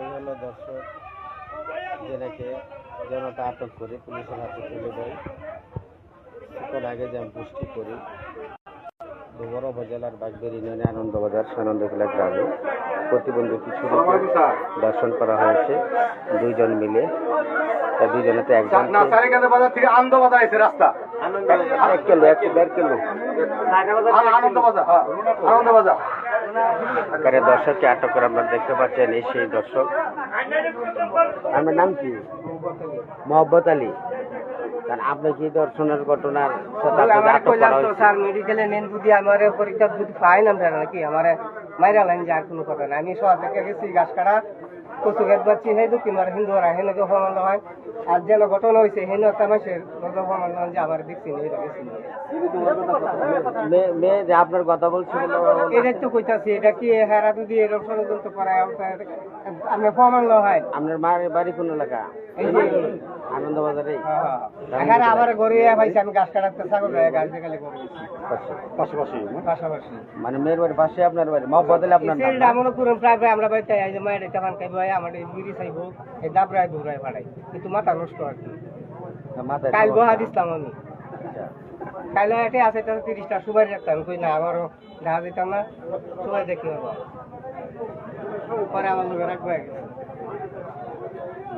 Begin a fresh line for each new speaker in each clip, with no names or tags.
এই হলো দর্শক যেটাকে জনতা আটক করে পুলিশের হাতে তুলে দেয়। কিছুক্ষণ আগে যে আমি পুষ্টি করি ডুবর উপজেলার বাগবের ইউনিয়নে আনন্দবাজার সানন্দখোলা গ্রামে প্রতিবন্ধী কিশোরীকে দর্শন করা হয়েছে। দুইজন মিলে তা দুইজনেতে একজন
না সারিকান্দা বাজার থেকে আনন্দ বাজার আছে রাস্তা।
এক কিলো এক কিলো
আনন্দ বাজার হ্যাঁ আনন্দ বাজার
আকারে দর্শককে আটক করে আপনারা দেখতে পাচ্ছেন এই সেই দর্শক। আমার নাম কি? মোহাম্মত আলী। কারণ আপনি কি দর্শনের ঘটনার
স্যার মেডিকেলে নেন যদি আমার পরীক্ষা যদি পাই না নাকি? আমার মাইরা লাইন যাওয়ার কোনো কথা না আমি সব থেকে গেছি গাছ কাটা। কচু গাছ বাচ্চি হেই দক্ষিণ আর হিন্দু ওরা হেন ফমাল হয় আর যেন ঘটনা হয়েছে হেন একটা মাসের ফমাল যে আমার দেখছি এটা
যে আপনার কথা বলছিল।
এটাই তো কইতাছি এটা কি হেরা যদি এরকম ষড়যন্ত্র করায় আমি ফমাল হয়
আপনার বাড়ি কোন এলাকা?
এই যে
আনন্দবাজারে
এখানে ঘরে পাইছি আমি গাছ কাটাতে ছাগল গাছ দেখালে
পাশাপাশি
পাশাপাশি
মানে মেয়ের বাড়ি পাশে আপনার বাড়ি আপনার
এটা আমার বাড়িতে মায়ের এটা খাইবো আমার এই বিড়ি চাইব এই দাবরায় দৌড়ায় পাঠাই কিন্তু মাথা নষ্ট আর কি কাল। বহা দিছিলাম আমি
আচ্ছা।
কাল এটি আছে তাহলে তিরিশটা সুবাই রাখতাম কই না আমারও দেখা দিতাম না সুবাই দেখি বাবা পরে আমার লোকের রাখব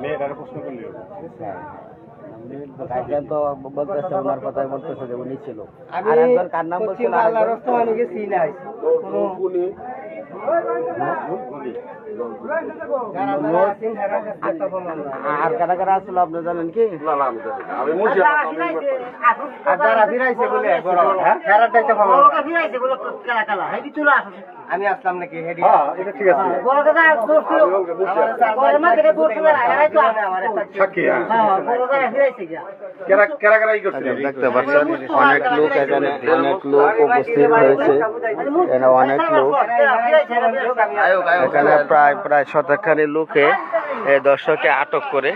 মেয়েটার প্রশ্ন করলি
হ্যাঁ।
আমি
কার নাম বলছিল
বাংলার
আরেকজন?
গেছি নাই কোনো
আর কারা কারা আসলো আপনি জানেন কি?
আমি
হ্যাঁ? নাই। আমি আসলাম নাকি হেডি?
হ্যাঁ ঠিক আছে। সাক্ষী হ্যাঁ। কেরা কেরা কেরা ই করছে?
দেখতে পাচ্ছেন অনেক লোক এখানে অনেক লোক উপস্থিত হয়েছে। অনেক লোক। এখানে প্রায় প্রায় শতখানি লোকে দর্শককে আটক করে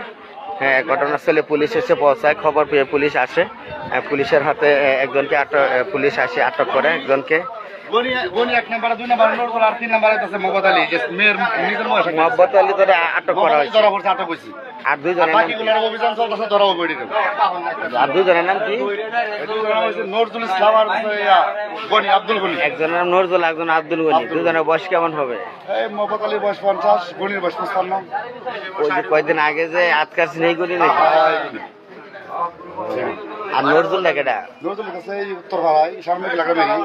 হ্যাঁ ঘটনাস্থলে পুলিশ এসে পৌঁছায়, খবর পেয়ে পুলিশ আসে। পুলিশের হাতে একজনকে আটক পুলিশ আসে, আটক করে একজনকে।
গনি গনি আর
নাম কি?
নজরুল ইসলাম আর গনি আব্দুল গনি।
একজনের নাম নজরুল একজন আব্দুল গনি। দুজনের বয়স কেমন হবে?
মোহাম্মদ বয়স পঞ্চাশ গনির বয়স পঞ্চান্ন
ওই যে কয়দিন আগে যে আটকাছি নেই করি নাকি আর নজরুল লেখাটা
নজরুল কাছে এই উত্তর পাড়ায় সামনে এলাকা মেয়ে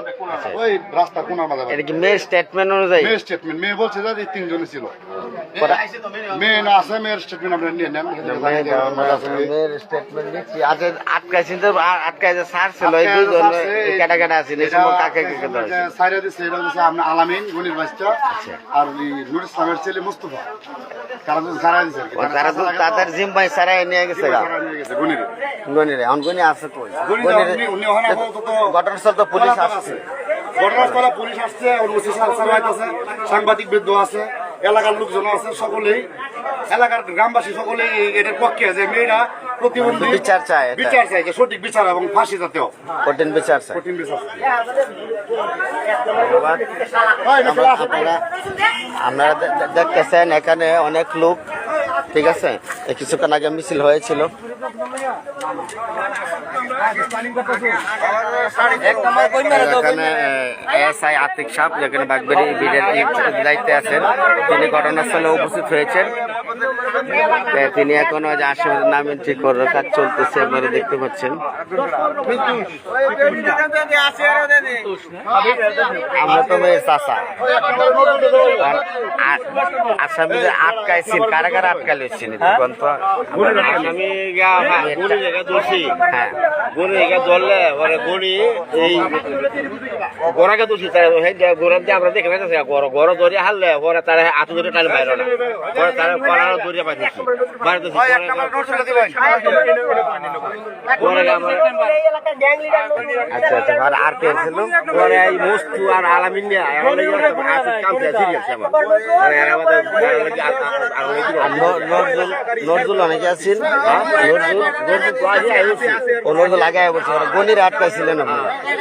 ওই রাস্তার কোনার মাঝে
এটা কি মেয়ের স্টেটমেন্ট অনুযায়ী?
মেয়ের স্টেটমেন্ট মেয়ে বলছে যে এই তিনজনে ছিল। মেয়ে না আছে মেয়ের স্টেটমেন্ট আপনারা নিয়ে নেন।
মেয়ের স্টেটমেন্ট দিচ্ছি আচ্ছা আটকাইছি তো আর আটকাইছে স্যার ছিল এই দুজন কেটা কেটা আছে এই সময় কাকে কাকে ধরেছে
সাইরা দিচ্ছে এটা হচ্ছে আপনার আলামিন গনির বাচ্চা আর নুর ইসলামের ছেলে মুস্তফা। তো সারা কি।
তারা তো তাদের জিম ভাই সারাই নিয়ে গেছে গা।
সারা নিয়ে গেছে গনিরে।
গনিরে অনগনি
গনি উনি- উনি ওখানে
ঘটনাস্থল তো পুলিশ আসছে।
ঘটনাস্থলে পুলিশ আসছে আছে সাংবাদিক বৃদ্ধ আছে এলাকার লোকজন আছে সকলেই। এলাকার গ্রামবাসী সকলেই এটার পক্ষে যে মেয়েরা প্রতিবন্ধী
বিচার চায়
বিচার চাই যে সঠিক বিচার এবং ফাঁসি জাতীয়।
কঠিন বিচার স্যার
কঠিন বিচার
ধন্যবাদ। আপনারা দেখতেছেন এখানে অনেক লোক ঠিক আছে? কিছুক্ষণ আগে মিছিল হয়েছিল। এখানে এস আই আতিক সাহ যেখানে বাগবেরি বিডের দায়িত্বে আছেন, তিনি ঘটনাস্থলে উপস্থিত হয়েছেন। তিনি এখনও যে আশেপাশে নামে ঠিক করার কাজ চলতেছে আপনারা দেখতে পাচ্ছেন। আমরা তো মেয়ে চাষা আসামিদের আটকাইছেন। কারা কারা আটকাইছেন
গড়ি
হ্যাঁ।
ধরলে ওরা গড়ি এই গোড়াকে দোষী গোড়ার দিয়ে আমরা দেখে গড় ধরিয়ে হারলে পরে তারা আতু ধরে টানি বাইরে না। পরে তারা
আচ্ছা আচ্ছা আর আর কে ছিল?
পরে এই মস্তু আর আলামিন মানে
ন- নজরুল অনেকে আছেন হ্যাঁ? নজরুল নজরুল আগে বলছে ওরা আটকাইছিলেন। আপনারা আচ্ছা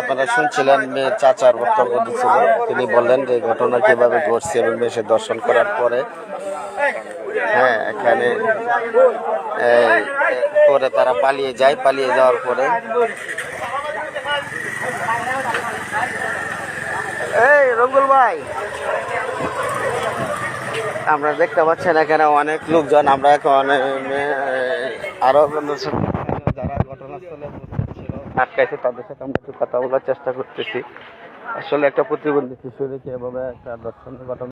আপনারা শুনছিলেন মেয়ের চাচার বক্তব্য দিচ্ছিল। তিনি বললেন যে ঘটনা কীভাবে ঘটছে এবং মেসে দর্শন করার পরে হ্যাঁ এখানে পরে তারা পালিয়ে যায়। পালিয়ে যাওয়ার পরে এই রঙ্গুল ভাই আমরা দেখতে পাচ্ছেন এখানে অনেক লোকজন। আমরা এখন আরও যারা ঘটনাস্থলে উপস্থিত ছিল আটকাইছে, তাদের সাথে আমরা একটু কথা বলার চেষ্টা করতেছি। আসলে একটা প্রতিবন্ধী শিশুদেরকে এভাবে একটা দর্শনের ঘটনা